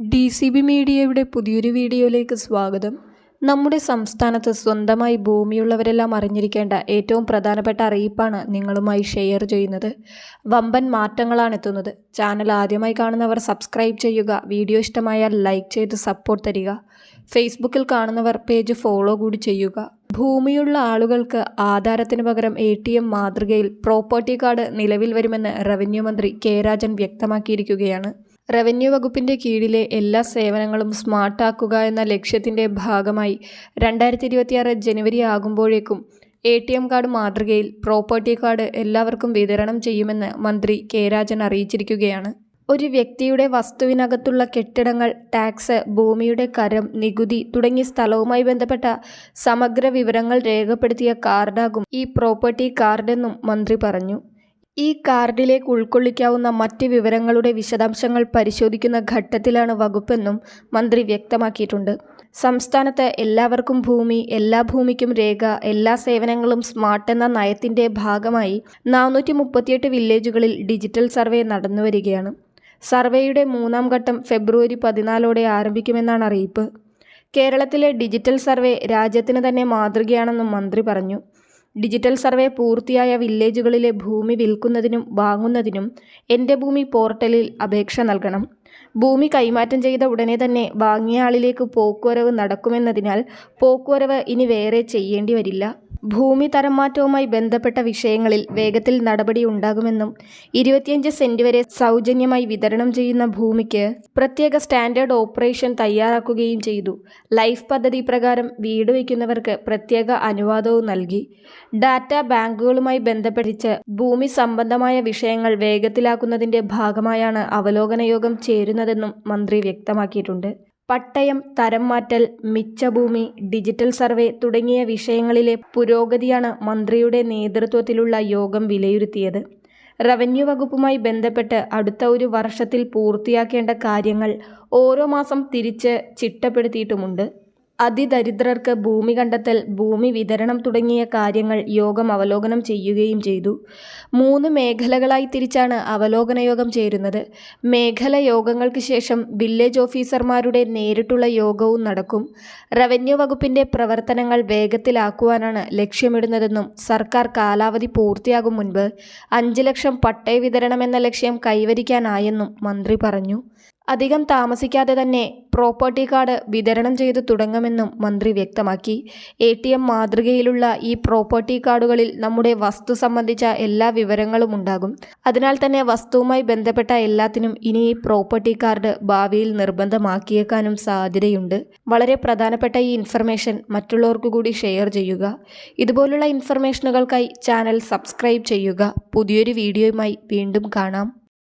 D C B മീഡിയയുടെ പുതിയൊരു വീഡിയോയിലേക്ക് സ്വാഗതം. നമ്മുടെ സംസ്ഥാനത്ത് സ്വന്തമായി ഭൂമിയുള്ളവരെല്ലാം അറിഞ്ഞിരിക്കേണ്ട ഏറ്റവും പ്രധാനപ്പെട്ട അറിയിപ്പാണ് നിങ്ങളുമായി ഷെയർ ചെയ്യുന്നത്. വമ്പൻ മാറ്റങ്ങളാണ് എത്തുന്നത്. ചാനൽ ആദ്യമായി കാണുന്നവർ സബ്സ്ക്രൈബ് ചെയ്യുക വീഡിയോ ഇഷ്ടമായാൽ ലൈക്ക് ചെയ്ത് സപ്പോർട്ട് തരിക. ഫേസ്ബുക്കിൽ കാണുന്നവർ പേജ് ഫോളോ കൂടി ചെയ്യുക. ഭൂമിയുള്ള ആളുകൾക്ക് ആധാരത്തിന് പകരം എ ടി എം മാതൃകയിൽ പ്രോപ്പർട്ടി കാർഡ് നിലവിൽ വരുമെന്ന് റവന്യൂ മന്ത്രി കെ രാജൻ വ്യക്തമാക്കിയിരിക്കുകയാണ്. റവന്യൂ വകുപ്പിന്റെ കീഴിലെ എല്ലാ സേവനങ്ങളും സ്മാർട്ടാക്കുക എന്ന ലക്ഷ്യത്തിന്റെ ഭാഗമായി രണ്ടായിരത്തി ഇരുപത്തിയാറ് ജനുവരി ആകുമ്പോഴേക്കും എ ടി എം കാർഡ് മാതൃകയിൽ പ്രോപ്പർട്ടി കാർഡ് എല്ലാവർക്കും വിതരണം ചെയ്യുമെന്ന് മന്ത്രി കെ രാജൻ അറിയിച്ചിരിക്കുകയാണ്. ഒരു വ്യക്തിയുടെ വസ്തുവിനകത്തുള്ള കെട്ടിടങ്ങൾ ടാക്സ് ഭൂമിയുടെ കരം നികുതി തുടങ്ങിയ സ്ഥലവുമായി ബന്ധപ്പെട്ട സമഗ്ര വിവരങ്ങൾ രേഖപ്പെടുത്തിയ കാർഡാകും ഈ പ്രോപ്പർട്ടി കാർഡെന്നും മന്ത്രി പറഞ്ഞു. ഈ കാർഡിലേക്ക് ഉൾക്കൊള്ളിക്കാവുന്ന മറ്റ് വിവരങ്ങളുടെ വിശദാംശങ്ങൾ പരിശോധിക്കുന്ന ഘട്ടത്തിലാണ് വകുപ്പെന്നും മന്ത്രി വ്യക്തമാക്കിയിട്ടുണ്ട്. സംസ്ഥാനത്ത് എല്ലാവർക്കും ഭൂമി എല്ലാ ഭൂമിക്കും രേഖ എല്ലാ സേവനങ്ങളും സ്മാർട്ട് എന്ന നയത്തിന്റെ ഭാഗമായി നാനൂറ്റി മുപ്പത്തിയെട്ട് വില്ലേജുകളിൽ ഡിജിറ്റൽ സർവേ നടന്നുവരികയാണ്. സർവേയുടെ മൂന്നാം ഘട്ടം ഫെബ്രുവരി പതിനാലോടെ ആരംഭിക്കുമെന്നാണ് അറിയിപ്പ്. കേരളത്തിലെ ഡിജിറ്റൽ സർവേ രാജ്യത്തിന് തന്നെ മാതൃകയാണെന്നും മന്ത്രി പറഞ്ഞു. ഡിജിറ്റൽ സർവേ പൂർത്തിയായ വില്ലേജുകളിലെ ഭൂമി വിൽക്കുന്നതിനും വാങ്ങുന്നതിനും എന്റെ ഭൂമി പോർട്ടലിൽ അപേക്ഷ നൽകണം. ഭൂമി കൈമാറ്റം ചെയ്ത ഉടനെ തന്നെ വാങ്ങിയ ആളിലേക്ക് പോക്കുവരവ് നടക്കുമെന്നതിനാൽ പോക്കുവരവ് ഇനി വേറെ ചെയ്യേണ്ടി വരില്ല. ഭൂമി തരംമാറ്റവുമായി ബന്ധപ്പെട്ട വിഷയങ്ങളിൽ വേഗത്തിൽ നടപടി ഉണ്ടാകുമെന്നും ഇരുപത്തിയഞ്ച് സെന്റ് വരെ സൗജന്യമായി വിതരണം ചെയ്യുന്ന ഭൂമിക്ക് പ്രത്യേക സ്റ്റാൻഡേർഡ് ഓപ്പറേഷൻ തയ്യാറാക്കുകയും ചെയ്തു. ലൈഫ് പദ്ധതി പ്രകാരം വീട് വയ്ക്കുന്നവർക്ക് പ്രത്യേക അനുവാദവും നൽകി. ഡാറ്റ ബാങ്കുകളുമായി ബന്ധപ്പെടിച്ച് ഭൂമി സംബന്ധമായ വിഷയങ്ങൾ വേഗത്തിലാക്കുന്നതിന്റെ ഭാഗമായാണ് അവലോകന യോഗം ചേരുന്നതെന്നും മന്ത്രി വ്യക്തമാക്കിയിട്ടുണ്ട്. പട്ടയം തരം മാറ്റൽ മിച്ചഭൂമി ഡിജിറ്റൽ സർവേ തുടങ്ങിയ വിഷയങ്ങളിലെ പുരോഗതിയാണ് മന്ത്രിയുടെ നേതൃത്വത്തിലുള്ള യോഗം വിലയിരുത്തിയത്. റവന്യൂ വകുപ്പുമായി ബന്ധപ്പെട്ട് അടുത്ത ഒരു വർഷത്തിൽ പൂർത്തിയാക്കേണ്ട കാര്യങ്ങൾ ഓരോ മാസം തിരിച്ച് ചിട്ടപ്പെടുത്തിയിട്ടുമുണ്ട്. അതിദരിദ്രർക്ക് ഭൂമി കണ്ടെത്തൽ ഭൂമി വിതരണം തുടങ്ങിയ കാര്യങ്ങൾ യോഗം അവലോകനം ചെയ്യുകയും ചെയ്തു. മൂന്ന് മേഖലകളായി തിരിച്ചാണ് അവലോകന യോഗം ചേരുന്നത്. മേഖല യോഗങ്ങൾക്ക് ശേഷം വില്ലേജ് ഓഫീസർമാരുടെ നേരിട്ടുള്ള യോഗവും നടക്കും. റവന്യൂ വകുപ്പിന്റെ പ്രവർത്തനങ്ങൾ വേഗത്തിലാക്കുവാനാണ് ലക്ഷ്യമിടുന്നതെന്നും സർക്കാർ കാലാവധി പൂർത്തിയാകും മുൻപ് അഞ്ച് ലക്ഷം പട്ടയ വിതരണമെന്ന ലക്ഷ്യം കൈവരിക്കാനായെന്നും മന്ത്രി പറഞ്ഞു. അധികം താമസിക്കാതെ തന്നെ പ്രോപ്പർട്ടി കാർഡ് വിതരണം ചെയ്തു തുടങ്ങുമെന്നും മന്ത്രി വ്യക്തമാക്കി. എ ടി എം മാതൃകയിലുള്ള ഈ പ്രോപ്പർട്ടി കാർഡുകളിൽ നമ്മുടെ വസ്തു സംബന്ധിച്ച എല്ലാ വിവരങ്ങളും ഉണ്ടാകും. അതിനാൽ തന്നെ വസ്തുവുമായി ബന്ധപ്പെട്ട എല്ലാത്തിനും ഇനി ഈ പ്രോപ്പർട്ടി കാർഡ് ഭാവിയിൽ നിർബന്ധമാക്കിയേക്കാനും സാധ്യതയുണ്ട്. വളരെ പ്രധാനപ്പെട്ട ഈ ഇൻഫർമേഷൻ മറ്റുള്ളവർക്ക് കൂടി ഷെയർ ചെയ്യുക. ഇതുപോലുള്ള ഇൻഫർമേഷനുകൾക്കായി ചാനൽ സബ്സ്ക്രൈബ് ചെയ്യുക. പുതിയൊരു വീഡിയോയുമായി വീണ്ടും കാണാം.